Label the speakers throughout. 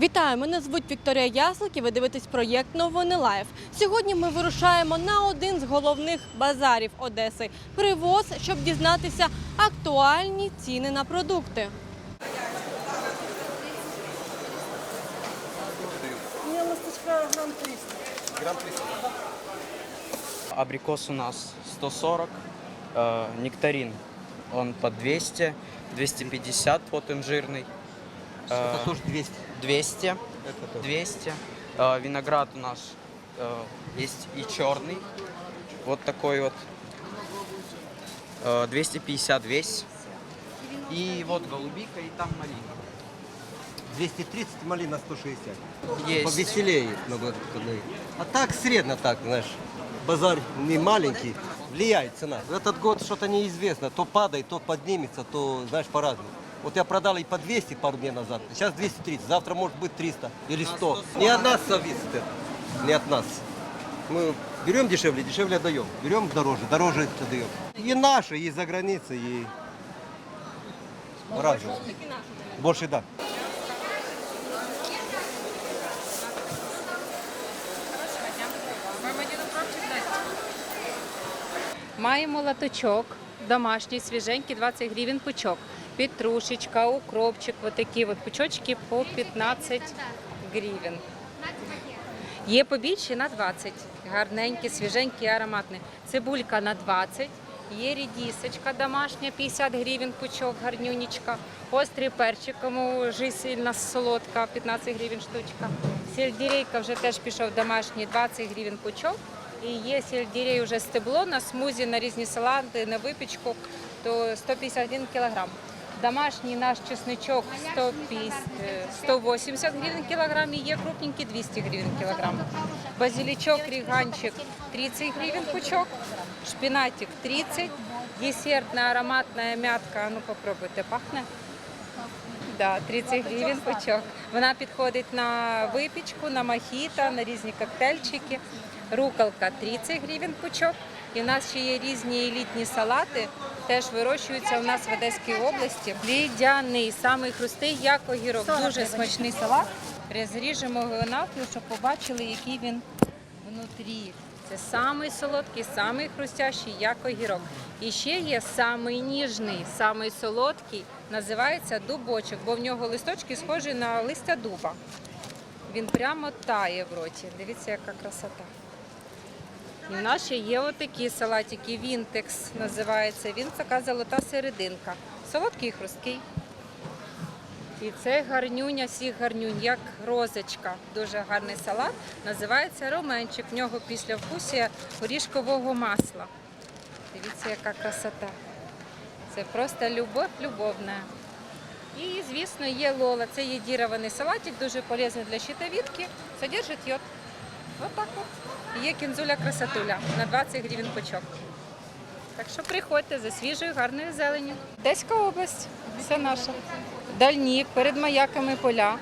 Speaker 1: Вітаю! Мене звуть Вікторія Яслик і ви дивитесь проєкт Новини Лайф. Сьогодні ми вирушаємо на один з головних базарів Одеси привоз, щоб дізнатися актуальні ціни на продукти.
Speaker 2: Абрикос у нас 140, э, нектарин он по 200, 250 вот инжирный,
Speaker 3: Это
Speaker 2: э,
Speaker 3: тоже 200.
Speaker 2: 200,
Speaker 3: Это тоже.
Speaker 2: 200. Э, виноград у нас э, есть и черный, вот такой вот, э, 250 весь. И вот голубика и там малина.
Speaker 3: 230, малина 160.
Speaker 2: Есть.
Speaker 3: Повеселее сказать. А так средно так, знаешь. Базар не маленький. Влияет цена. В этот год что-то неизвестно. То падает, то поднимется, то, знаешь, по-разному. Вот я продал и по 200 пару дней назад. Сейчас 230. Завтра может быть 300 или 100. Не от нас зависит это. Не от нас. Мы берем дешевле, дешевле отдаем. Берем дороже, дороже отдаем. И наши, и за границей, и разные. Больше да.
Speaker 4: Маємо латочок домашній, свіженький, 20 гривень пучок. Петрушечка, укропчик, вот такі от пучочки по 15 гривень. Є побільші на 20. Гарненькі, свіженькі, ароматні. Цибулька на 20. Є рідісочка домашня, 50 гривень пучок, гарнюнічка. Острий перчик, кому жизнь сильно солодка, 15 гривень штучка. Сельдерейка вже теж пішов домашній, 20 гривень пучок. І є сельдерей вже стебло на смузі, на різні салати, на випічку, то 150 гривень кілограм. Домашній наш чесничок 150, е, 180 гривень кілограм і є крупненький 200 гривень кілограм. Базилічок, ріганчик 30 гривень пучок, шпинатик 30, десертна ароматна мятка, ну попробуйте, пахне. Да, 30 гривень пучок. Вона підходить на випічку, на мохіто, на різні коктейльчики. Руколка 30 гривень пучок. І в нас ще є різні елітні салати, теж вирощуються у нас в Одеській області. Лідяний, самий хрустий, як огірок. Дуже смачний салат. Розріжемо його навпіл, щоб побачили, який він внутрі. Це самий солодкий, самий хрустящий, як огірок. І ще є самий ніжний, самий солодкий, називається дубочок, бо в нього листочки схожі на листя дуба. Він прямо тає в роті. Дивіться, яка красота. І в нас ще є отакі салатики, Вінтекс називається. Він така золота серединка. Солодкий і хрусткий. І це гарнюня всіх гарнюнь, як розочка. Дуже гарний салат. Називається роменчик. В нього після вкусія горішкового масла. Дивіться, яка красота. Це просто любов любовна. І, звісно, є лола. Це є дірований салатик, дуже полезний для щитовідки. Содержить йод. Ось так от. Є кінзуля красотуля на 20 гривень пучок. Так що приходьте за свіжою, гарною зеленю. Одеська область, все наше. Дальнік, перед маяками поля,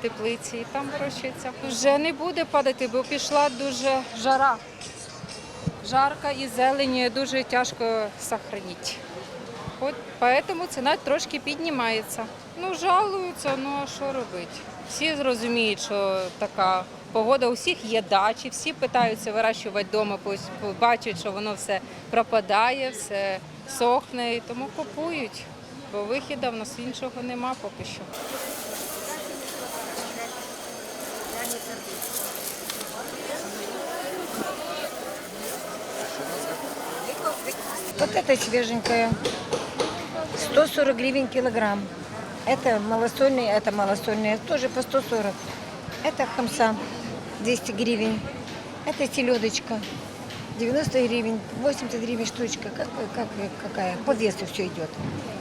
Speaker 4: теплиці, і там вирощується. Вже не буде падати, бо пішла дуже жара. Жарка і зелені дуже тяжко сохранити. От поэтому ціна трошки піднімається. Ну, жалуються, ну а що робити? Всі зрозуміють, що така погода, у всіх є дачі, всі питаються вирощувати вдома, пос- бачать, що воно все пропадає, все сохне, і тому купують. Бо вихіду в нас іншого нема поки що.
Speaker 5: Вот это свеженькое. 140 гривен килограмм. Это малосольный, это малосольный, тоже по 140. Это хамса 200 гривен. Это селедочка 90 гривен, 80 гривен штучка. Как, как, какая? По весу все идет.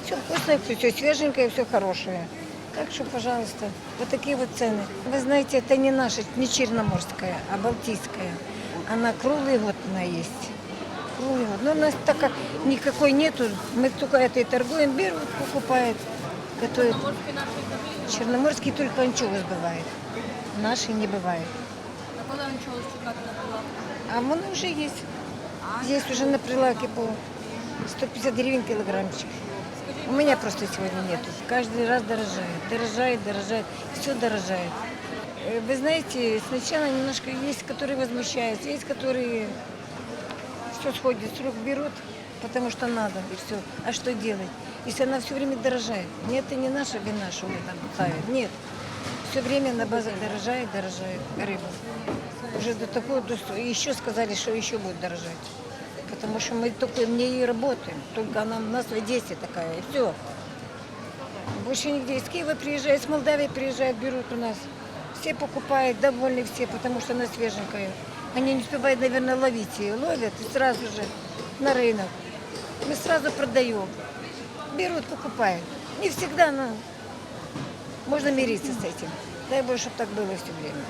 Speaker 5: Все вкусное, все, свеженькое, все хорошее. Так что, пожалуйста, вот такие вот цены. Вы знаете, это не наша, не черноморская, а балтийская. Она круглый год она есть. Круглый год. Но у нас так как никакой нету, мы только это и торгуем, берут, покупают, готовят. Черноморский только анчоус бывает. Наши не бывает. А воно уже есть. Есть уже на прилавке по 150 гривен килограммчик. У меня просто сегодня нету. Каждый раз дорожает, дорожает, дорожает, все дорожает. Э, Вы знаете, сначала немножко есть, которые возмущаются, есть, которые все сходит с рук берут, потому что надо, и все. А что делать, если она все время дорожает? Нет, это не наша вина, что мы там ставим. Нет. Все время на базах дорожает, дорожает рыба. Уже до такого, до... еще сказали, что еще будет дорожать. Потому что мы только не и работаем, только она у нас в Одессе такая, и все. Больше нигде. Из Киева приезжают, с Молдавии приезжают, берут у нас. Все покупают, довольны все, потому что она свеженькая. Они не успевают, наверное, ловить ее. Ловят и сразу же на рынок. Мы сразу продаем. Берут, покупают. Не всегда, но можно мириться с этим. Дай Бог, чтобы так было все время.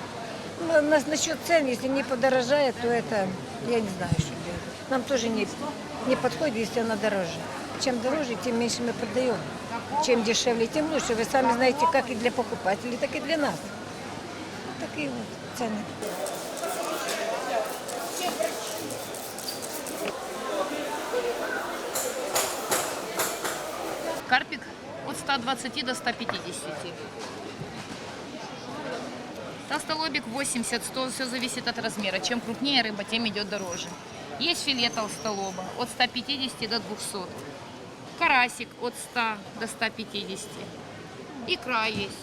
Speaker 5: Ну, у нас насчет цен, если не подорожает, то это, я не знаю, что делать. Нам тоже не, не подходит, если она дороже. Чем дороже, тем меньше мы продаем. Чем дешевле, тем лучше. Вы сами знаете, как и для покупателей, так и для нас. Такие вот цены.
Speaker 6: 120 до 150. Толстолобик 80-100, все зависит от размера. Чем крупнее рыба, тем идет дороже. Есть филе толстолоба от 150 до 200. Карасик от 100 до 150. Икра есть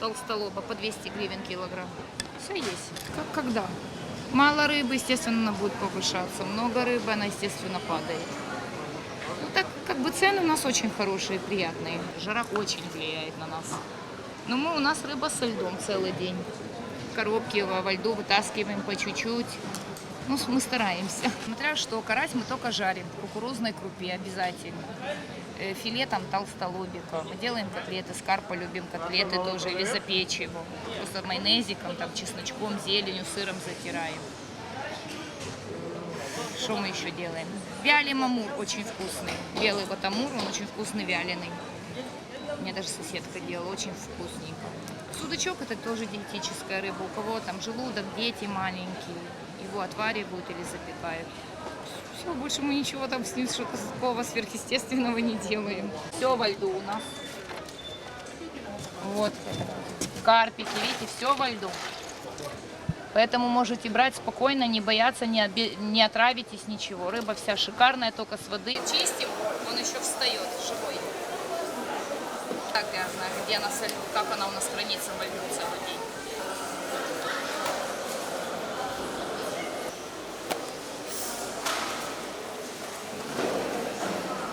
Speaker 6: толстолоба по 200 гривен килограмм. Все есть, как когда. Мало рыбы, естественно, она будет повышаться. Много рыбы, она, естественно, падает. Как бы цены у нас очень хорошие, приятные. Жара очень влияет на нас. Но мы, у нас рыба со льдом целый день. Коробки во льду вытаскиваем по чуть-чуть. Ну, мы стараемся. Смотря что, карась мы только жарим в кукурузной крупе обязательно. Э, Филе там толстолобика. Мы делаем котлеты, с карпа любим котлеты тоже, или запечь его. Просто майонезиком, там, чесночком, зеленью, сыром затираем. Что мы еще делаем? Вялим амур очень вкусный. Белый вот амур, он очень вкусный вяленый. Мне даже соседка делала, очень вкусненько. Судачок это тоже диетическая рыба. У кого там желудок, дети маленькие, его отваривают или запекают. Все, больше мы ничего там с ним что-то такого сверхъестественного не делаем. Все во льду у нас. Вот. Карпики, видите, все во льду. Поэтому можете брать спокойно, не бояться, не, обе- не отравитесь, ничего. Рыба вся шикарная, только с воды. Чистим, он еще встает, живой. Так грязная, где она со льду, как она у нас хранится во льду целый день.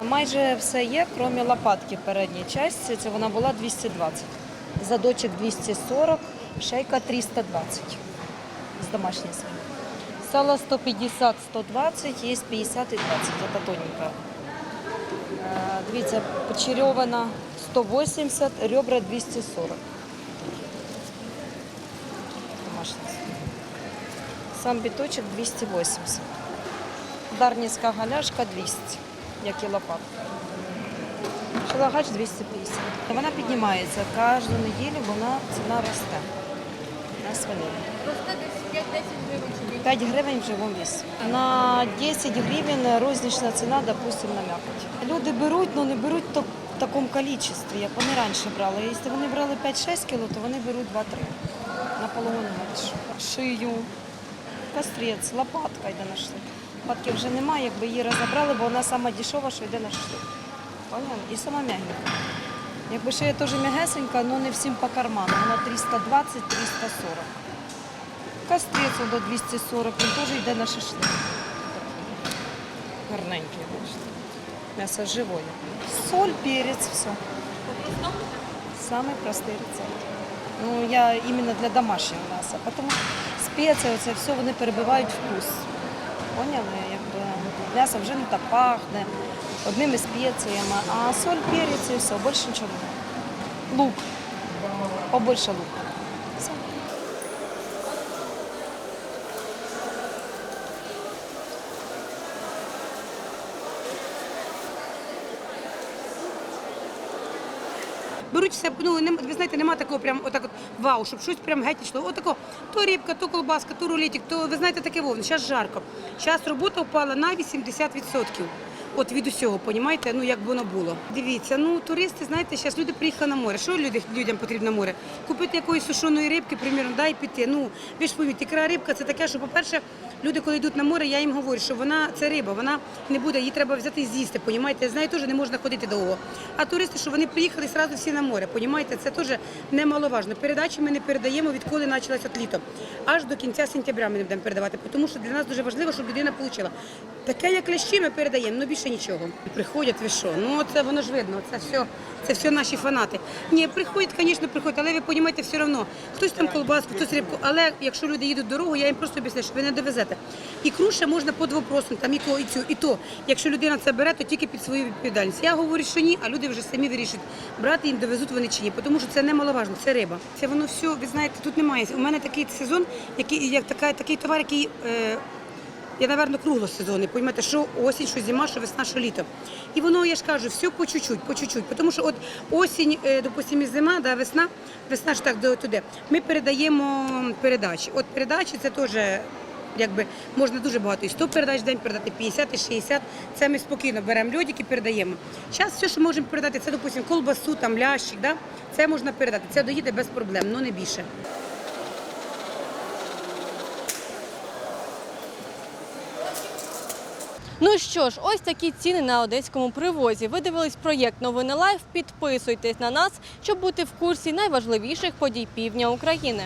Speaker 7: Майже все є, крім лопатки передньої частини. Це вона була 220. Задочок 240, шейка 320 з домашньої свині. Сало 150, 120, є 50 і 20, це тоненька. Е, Дивіться, почерьована 180, ребра 240. Домашня. Сам біточок 280. Дарницька галяшка 200, як і лопатка. Шелагач 250. Вона піднімається кожну неділю, вона ціна росте свинину.
Speaker 1: Росте десь 5-10 гривень
Speaker 7: 5 гривень в живому вісі. На 10 гривень рознічна ціна, допустим, на м'якоть. Люди беруть, але не беруть то в такому кількості, як вони раніше брали. Якщо вони брали 5-6 кг, то вони беруть 2-3. Наполовину менше. Шию, кастрець, лопатка йде на шашлик. Лопатки вже немає, якби її розібрали, бо вона сама дешева, що йде на шашлик. І сама м'ягенька. Якби ще є теж м'ягесенька, але не всім по карману. Вона 320-340. Кастрець до 240, він теж йде на шашлик. Гарненький, бачите. М'ясо живое. Соль, перець, все. Самый простий рецепт. Ну, я іменно для домашнього м'яса. Тому спеції, оце все вони перебивають вкус. Поняли? Якби м'ясо вже не так пахне, одними спеціями, а соль, перець і все, більше нічого немає. Лук. Побольше лука. Все.
Speaker 8: Ну нем- ви знаєте, немає такого прям отак от вау, щоб щось прям геть йшло. Отако, то рибка, то колбаска, то рулетик, то ви знаєте таке вовне. Зараз жарко. Зараз робота впала на 80%. От від усього, понімаєте, ну як воно було. Дивіться, ну туристи, знаєте, зараз люди приїхали на море. Що люди, людям потрібно море? Купити якоїсь сушеної рибки, примірно, да, і піти. Ну, ви ж поміть, ікра рибка це таке, що, по-перше, люди, коли йдуть на море, я їм говорю, що вона це риба, вона не буде, її треба взяти і з'їсти, понімаєте? З нею теж не можна ходити довго. А туристи, що вони приїхали одразу всі на море, понімаєте? Це теж немаловажно. Передачі ми не передаємо, відколи почалося літо. Аж до кінця сентября ми не будемо передавати, тому що для нас дуже важливо, щоб людина отримала. Таке, як лящі, ми передаємо, ну більше нічого. Приходять, ви що? Ну це воно ж видно, це все, це все наші фанати. Ні, приходять, звісно, приходять, але ви розумієте, все одно. Хтось там колбаску, хтось рибку. Але якщо люди їдуть дорогу, я їм просто об'ясняю, що ви не довезете. І круша можна по двопросам, там і то, і цю, і то. Якщо людина це бере, то тільки під свою відповідальність. Я говорю, що ні, а люди вже самі вирішують, брати їм довезуть вони чи ні, тому що це немаловажно, це риба. Це воно все, ви знаєте, тут немає. У мене такий сезон, який як така, такий товар, який. Е, я, напевно, круглосезонний, розумієте, що осінь, що зима, що весна, що літо. І воно, я ж кажу, все по чуть-чуть, по чуть-чуть. Тому що от осінь, е, допустимо, і зима, да, весна, весна ж так до туди. Ми передаємо передачі. От передачі це теж. Якби можна дуже багато і 100 передач в день передати, 50 і 60. Це ми спокійно беремо льодик і передаємо. Зараз все, що можемо передати, це, допустимо, колбасу, там лящик, да? це можна передати. Це доїде без проблем, але не більше.
Speaker 1: Ну що ж, ось такі ціни на одеському привозі. Ви дивились проєкт Новини Лайф. Підписуйтесь на нас, щоб бути в курсі найважливіших подій півдня України.